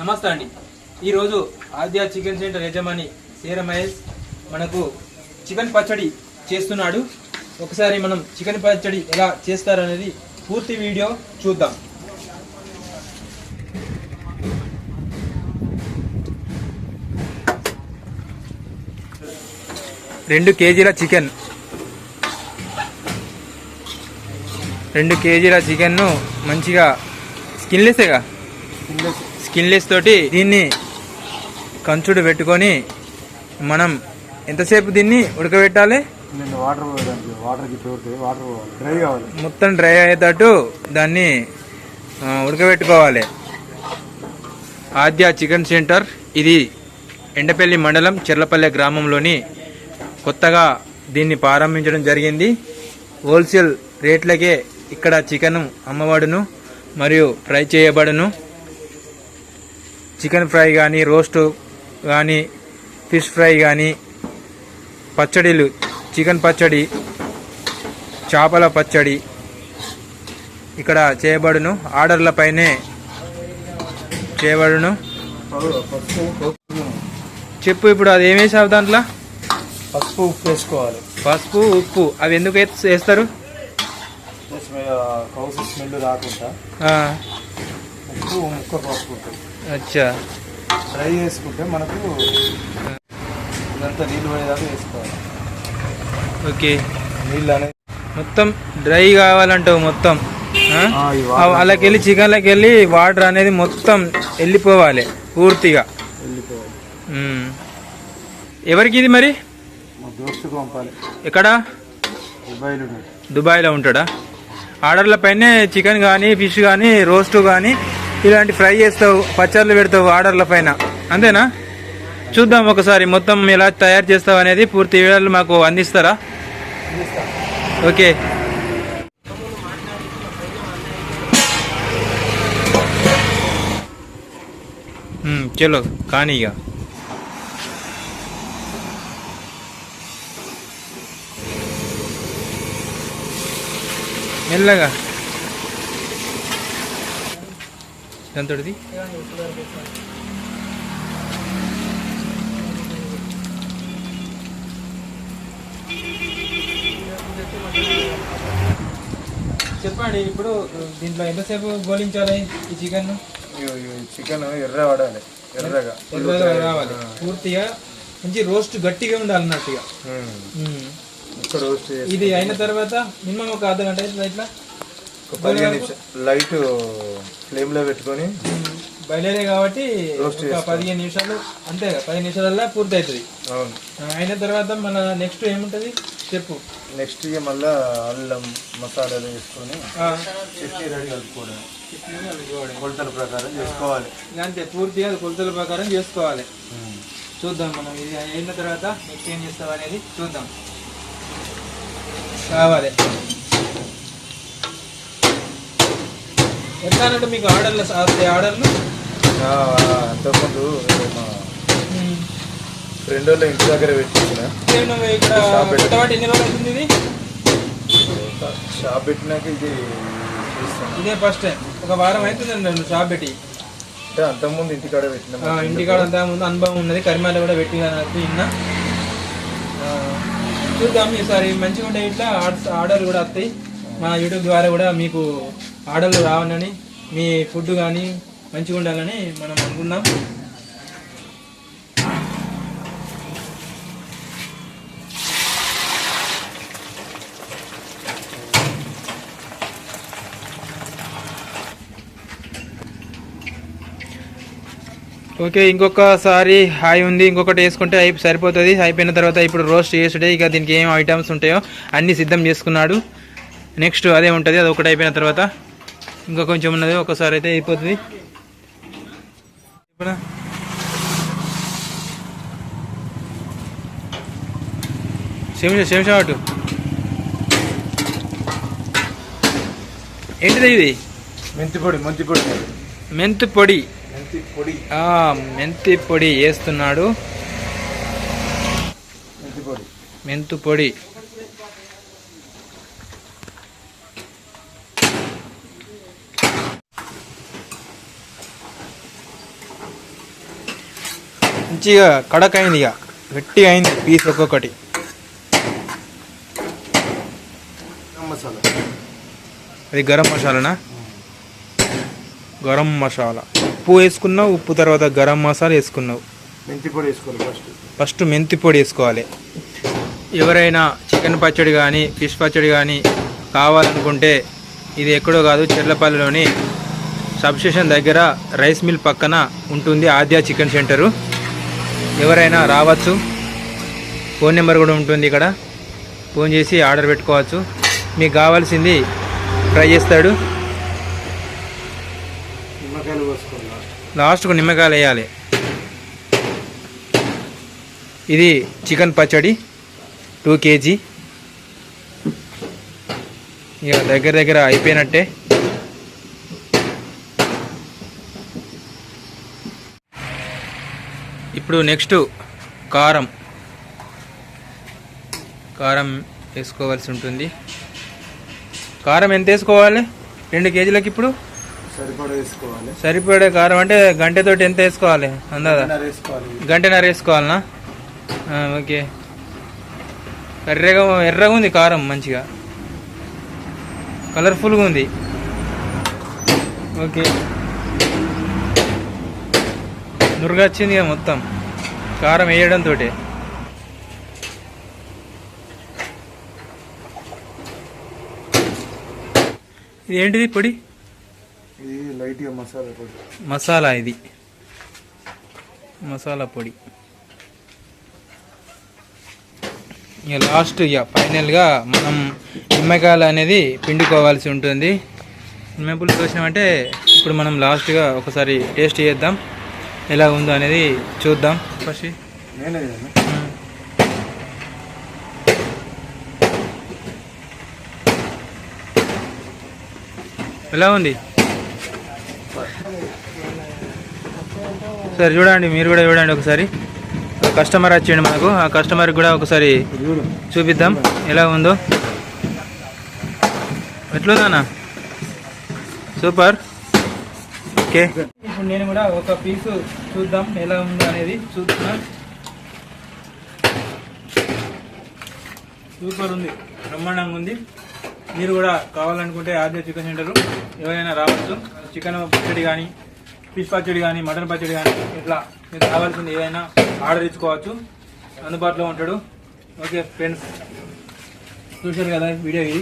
నమస్తే అండి. ఈరోజు ఆద్య చికెన్ సెంటర్ యజమాని సీర మహేష్ మనకు చికెన్ పచ్చడి చేస్తున్నాడు. ఒకసారి మనం చికెన్ పచ్చడి ఎలా చేస్తారనేది పూర్తి వీడియో చూద్దాం. రెండు కేజీల చికెన్. రెండు కేజీల చికెన్ను మంచిగా స్కిన్లెస్సేగా స్కిన్లెస్ తోటి దీన్ని కంచుడు పెట్టుకొని మనం ఎంతసేపు దీన్ని ఉడకబెట్టాలి? వాటర్ వాటర్ డ్రై కావాలి. మొత్తం డ్రై అయ్యేటట్టు దాన్ని ఉడకబెట్టుకోవాలి. ఆద్య చికెన్ సెంటర్ ఇది ఎండపల్లి మండలం చెర్లపల్లె గ్రామంలోని కొత్తగా దీన్ని ప్రారంభించడం జరిగింది. హోల్సేల్ రేట్లకే ఇక్కడ చికెన్ అమ్మబడును మరియు ఫ్రై చేయబడును. చికెన్ ఫ్రై కానీ రోస్ట్ కానీ ఫిష్ ఫ్రై కానీ పచ్చడిలు చికెన్ పచ్చడి చేపల పచ్చడి ఇక్కడ చేయబడును. ఆర్డర్ల పైనే చేయబడును. చెప్పు ఇప్పుడు అది ఏం వేసావు దాంట్లో? పసుపు ఉప్పు వేసుకోవాలి. పసుపు ఉప్పు. అవి ఎందుకు వేస్- వేస్తారు? స్మెల్ రాకుండా. ఉప్పు ముక్క పసుపు ఉంటుంది అచ్చా. డ్రై చేసుకుంటే మనకు ఇదంతా నీళ్ళు పోయేదాకా వేసుకోవాలి. ఓకే. నీళ్ళు అనేది మొత్తం డ్రై కావాలంటావు మొత్తం అలాకెళ్ళి వెళ్ళి చికెన్లోకి వెళ్ళి వాటర్ అనేది మొత్తం వెళ్ళిపోవాలి పూర్తిగా. వెళ్ళిపోవాలి. ఎవరికి ఇది మరి? ఎక్కడ. దుబాయ్లో ఉంటాడా? ఆర్డర్ల పైనే చికెన్ కానీ ఫిష్ కానీ రోస్ట్ కానీ ఇలాంటి ఫ్రై చేస్తావు పచ్చళ్ళు పెడతావు ఆర్డర్ల పైన. అంతేనా? చూద్దాం ఒకసారి మొత్తం ఎలా తయారు చేస్తావు అనేది పూర్తి వివరాలు మాకు అందిస్తారా? ఓకే. చలో కానీ ఇక. మెల్లగా. ఎంతటిది చెప్పండి ఇప్పుడు దీంట్లో ఎంతసేపు గోలించాలి ఈ చికెన్ చికెన్ ఎర్ర పడాలి ఎర్రగా ఎర్రగా. రావాలి. పూర్తిగా మంచి రోస్ట్ గట్టిగా ఉండాలి అన్నట్టుగా. రోస్ట్ ఇది అయిన తర్వాత మినిమం ఒక అర్ధ గంట ఇట్లా? ఒక పదిహేను నిమిషం లైట్ ఫ్లేమ్లో పెట్టుకొని బయలుదేరే కాబట్టి ఒక. పదిహేను నిమిషాలు అంతే పదిహేను నిమిషాలల్లో పూర్తి అవుతుంది అవును అయిన తర్వాత మన నెక్స్ట్ ఏముంటుంది? చెప్పు. నెక్స్ట్ ఇక మళ్ళా అల్లం మసాలాలు వేసుకొని చట్నీ రెడీ కలుపుకోవడం. కొలతల ప్రకారం చేసుకోవాలి. అంతే పూర్తిగా కొలతల ప్రకారం చేసుకోవాలి. చూద్దాం మనం ఇది అయిన తర్వాత నెక్స్ట్ ఏం చేస్తాం అనేది చూద్దాం. కావాలి. ఎట్లా అన్నట్టు మీకు ఆర్డర్లు ఆర్డర్లు? అంతకుముందు ఫ్రెండ్ వాళ్ళ ఇంటి దగ్గర పెట్టించిన. ఇక్కడ ఎన్ని రోజులు అవుతుంది ఇది? షాప్ పెట్టినాక ఇది ఇదే ఫస్ట్ టైం ఒక వారం అవుతుంది నువ్వు షాప్ పెట్టి. అంటే అంతకుముందు ఇంటికాడ పెట్టిన ఇంటికాడ అంతా ముందు అనుభవం ఉన్నది కరిమాల కూడా పెట్టి విన్నా ఆ, చూద్దాం ఈసారి మంచిగా ఉంటే ఇట్లా ఆర్డర్లు కూడా వస్తాయి. మా యూట్యూబ్ ద్వారా కూడా మీకు ఆర్డర్లు రావాలని మీ ఫుడ్ కానీ మంచిగా ఉండాలని మనం అనుకున్నాం. ఓకే ఇంకొకసారి హాయ్ ఉంది ఇంకొకటి వేసుకుంటే అయి సరిపోతుంది. అయిపోయిన తర్వాత ఇప్పుడు రోస్ట్ చేసుడే ఇక దీనికి ఏం ఐటమ్స్ ఉంటాయో అన్నీ సిద్ధం చేసుకున్నాడు. నెక్స్ట్ అదే ఉంటుంది అది ఒకటి అయిపోయిన తర్వాత. ఇంకా కొంచెం ఉన్నది ఒకసారి అయితే అయిపోతుంది ఇప్పుడు శంష అటు ఏంటిది ఇది? మెంతి పొడి మెంతి పొడి. మెంతు పొడి. మెంతి పొడి. మెంతి పొడి వేస్తున్నాడు. మెంతి పొడి. మెంతు పొడి. మంచిగా కడక్ అయింది ఇక. గట్టిగా అయింది పీస్ ఒక్కొక్కటి. అది గరం మసాలానా? గరం మసాలా. ఉప్పు వేసుకున్నావు ఉప్పు తర్వాత గరం మసాలా వేసుకున్నావు. మెంతి పొడి వేసుకోవాలి ఫస్ట్. ఫస్ట్ మెంతి పొడి వేసుకోవాలి. ఎవరైనా చికెన్ పచ్చడి కానీ ఫిష్ పచ్చడి కానీ కావాలనుకుంటే ఇది ఎక్కడో కాదు చెర్లపల్లిలోని సబ్స్టేషన్ దగ్గర రైస్ మిల్ పక్కన ఉంటుంది ఆద్య చికెన్ సెంటరు. ఎవరైనా రావచ్చు. ఫోన్ నెంబర్ కూడా ఉంటుంది ఇక్కడ. ఫోన్ చేసి ఆర్డర్ పెట్టుకోవచ్చు. మీకు కావాల్సింది ట్రై చేస్తాడు. లాస్ట్కు నిమ్మకాయలు వేయాలి. ఇది చికెన్ పచ్చడి టూ కేజీ. ఇక దగ్గర దగ్గర అయిపోయినట్టే. ఇప్పుడు నెక్స్ట్ కారం. కారం వేసుకోవాల్సి ఉంటుంది. కారం ఎంత వేసుకోవాలి? రెండు కేజీలకి ఇప్పుడు? సరిపడా కారం అంటే గంటతోటి ఎంత వేసుకోవాలి? అందాదా? గంటన్నర వేసుకోవాలనా? ఓకే. ఎర్రగా ఎర్రగా ఉంది కారం మంచిగా. కలర్ఫుల్గా ఉంది. ఓకే. నురుగా వచ్చింది ఇక మొత్తం. కారం వేయడంతో ఇది ఏంటిది పొడి? ఇది లైట్గా మసాలా పొడి. మసాలా ఇది. మసాలా పొడి. ఇక లాస్ట్ ఇక ఫైనల్గా మనం నిమ్మకాయలు అనేది పిండుకోవాల్సి ఉంటుంది. నిమ్మపులు కోసినామంటే ఇప్పుడు మనం లాస్ట్గా ఒకసారి టేస్ట్ చేద్దాం. ఎలా ఉందో అనేది చూద్దాం. ఫస్ట్ ఎలా ఉంది? సరే చూడండి మీరు కూడా చూడండి ఒకసారి. ఒక కస్టమర్ వచ్చిండు మనకు. ఆ కస్టమర్కి కూడా ఒకసారి చూపిద్దాం. ఎలా ఉందో. ఎట్లుందన్నా? సూపర్. ఓకే. ఇప్పుడు నేను కూడా ఒక పీసు చూద్దాం ఎలా ఉంది అనేది చూస్తున్నా సూపర్ ఉంది. బ్రహ్మాండంగా ఉంది. మీరు కూడా కావాలనుకుంటే ఆద్య చికెన్ సెంటర్ ఎవరైనా రావచ్చు. చికెన్ పచ్చడి కానీ ఫిష్ పచ్చడి కానీ మటన్ పచ్చడి కానీ ఇట్లా మీకు కావాల్సింది ఏదైనా ఆర్డర్ ఇచ్చుకోవచ్చు. అందుబాటులో ఉంటాడు. Okay friends. చూశారు కదా వీడియో ఇది.